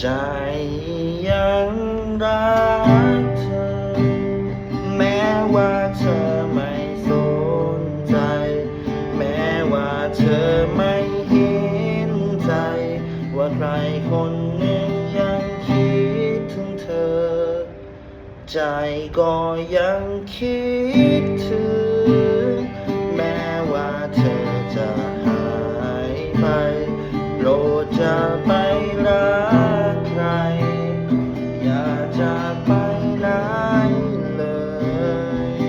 ใจยังรักเธอ แม้ว่าเธอไม่สนใจ แม้ว่าเธอไม่เห็นใจ ว่าใครคนหนึ่งยังคิดถึงเธอ ใจก็ยังคิดถึง แม้ว่าเธอจะ จากไปไหนเลย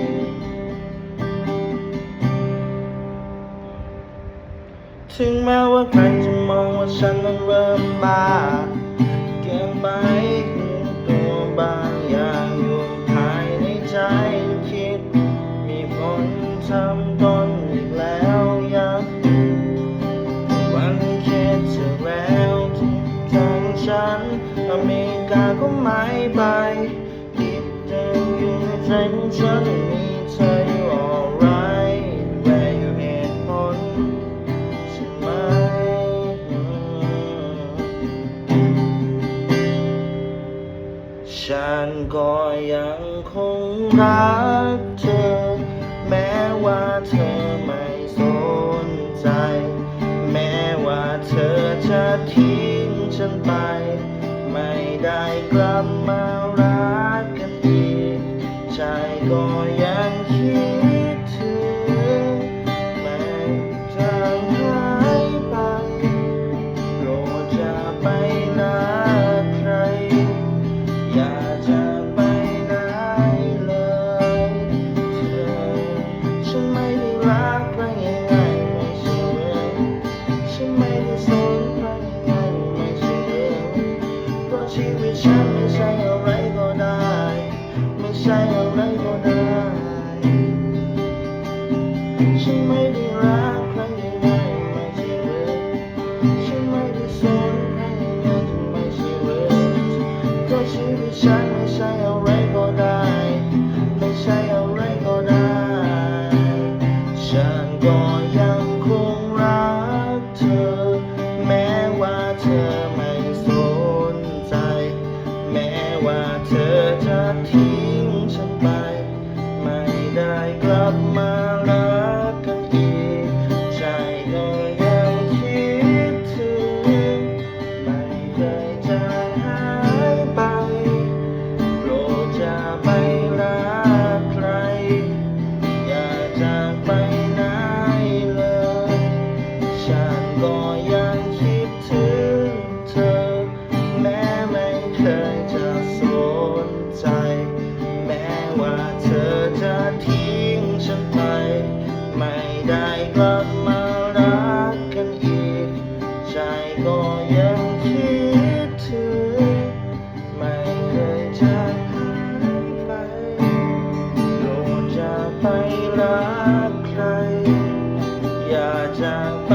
ถึงแม้ว่าใครจะมองว่าฉันนั้นเริ่มบ้า เมริกาก็ไม่ไปติดเดินอยู่ในใจของฉันมีเธออยู่ alright แวร์อยู่เหตุผลใช่ไหมฉันก็ยังคงรักเธอ แม้ว่าเธอ ไม่ได้กลับมารักกันอีกใจก็ยังคิดถึงไม่จางหายไปโปรดจะไปรักใคร อย่าจากไปไหนเลยเธอฉันไม่ได้รัก ชีวิตฉันไม่ใช่อะไรก็ได้ ไม่ใช่อะไรก็ได้ ฉันไม่ได้รักใครง่ายๆไม่ใช่เรื่องฉันไม่ได้สนใครง่ายๆไม่ใช่เรื่องเพราะชีวิตฉันไม่ใช่อะไรก็ได้ ไม่ใช่อะไรก็ได้ ฉันก็ยัง ก็ยังคิดถึงเธอ แม้ไม่เคยจะสนใจ แม้ว่าเธอจะทิ้งฉันไป ไม่ได้กลับมารักกันอีก ใจก็ยังคิดถึง ไม่เคยจะหายไปโรดจะไปรักใคร อย่าจากไป